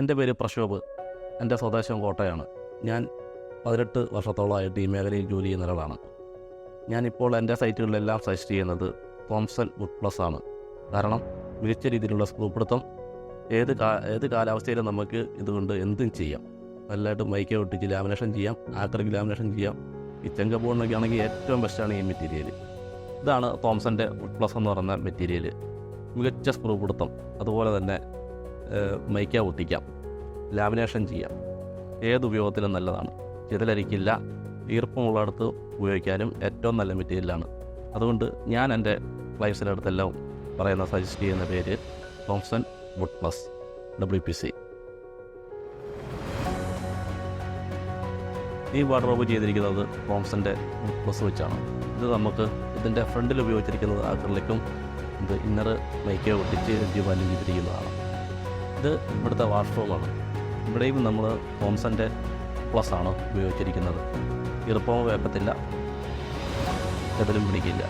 എന്റെ പേര് പ്രശോഭ്. എന്റെ സ്വദേശം കോട്ടയാണ്. ഞാൻ പതിനെട്ട് വർഷത്തോളമായിട്ട് ഈ മേഖലയിൽ ജോലി ചെയ്യുന്ന ഒരാളാണ്. ഞാനിപ്പോൾ എന്റെ സൈറ്റുകളിലെല്ലാം സജസ്റ്റ് ചെയ്യുന്നത് തോംസൺ വുഡ് പ്ലസ് ആണ്. കാരണം മികച്ച രീതിയിലുള്ള സ്കൂപ്പിടുത്തം ഏത് കാ ഏത് കാലാവസ്ഥയിലും നമുക്ക് ഇതുകൊണ്ട് എന്തും ചെയ്യാം. നല്ലതായിട്ട് മൈക്ക ഒട്ടിച്ച് ലാമിനേഷൻ ചെയ്യാം ആക്രിക് ലാമിനേഷൻ ചെയ്യാം ഈ ചെങ്ക ബോർഡിനൊക്കെ ആണെങ്കിൽ ഏറ്റവും ബെസ്റ്റാണ് ഈ മെറ്റീരിയൽ ഇതാണ് തോംസന്റെ വുഡ് പ്ലസ് എന്ന് പറയുന്ന മെറ്റീരിയൽ മികച്ച സ്ക്രൂ പിടുത്തം അതുപോലെ തന്നെ മൈക്ക ഒട്ടിക്കാം ലാമിനേഷൻ ചെയ്യാം. ഏത് ഉപയോഗത്തിലും നല്ലതാണ്. ചിതലരിക്കില്ല ഈർപ്പമുള്ളടത്ത് ഉപയോഗിക്കാനും ഏറ്റവും നല്ല മെറ്റീരിയലാണ്. അതുകൊണ്ട് ഞാൻ എന്റെ ക്ലൈൻസിന്റെ അടുത്തെല്ലാം പറയുന്ന സജസ്റ്റ് ചെയ്യുന്ന പേര് Thomson wood plus W P C. ഈ വാർഡ്രോബ് ചെയ്തിരിക്കുന്നത് തോംസന്റെ വുഡ് പ്ലസ് വെച്ചാണ്. ഇത് നമുക്ക് ഇതിന്റെ ഫ്രണ്ടിൽ ഉപയോഗിച്ചിരിക്കുന്നത് അക്രലിക്കും ഇത് ഇന്നർ മൈക്കോ ഒട്ടിച്ച് ജീവാനും ചെയ്തിരിക്കുന്നതാണ് ഇത് ഇവിടുത്തെ വാഷ്റൂമാണ് ഇവിടെയും നമ്മൾ തോംസന്റെ പ്ലസ് ആണ് ഉപയോഗിച്ചിരിക്കുന്നത്. ഈർപ്പവും വേപ്പത്തില്ല എതിലും പിടിക്കില്ല.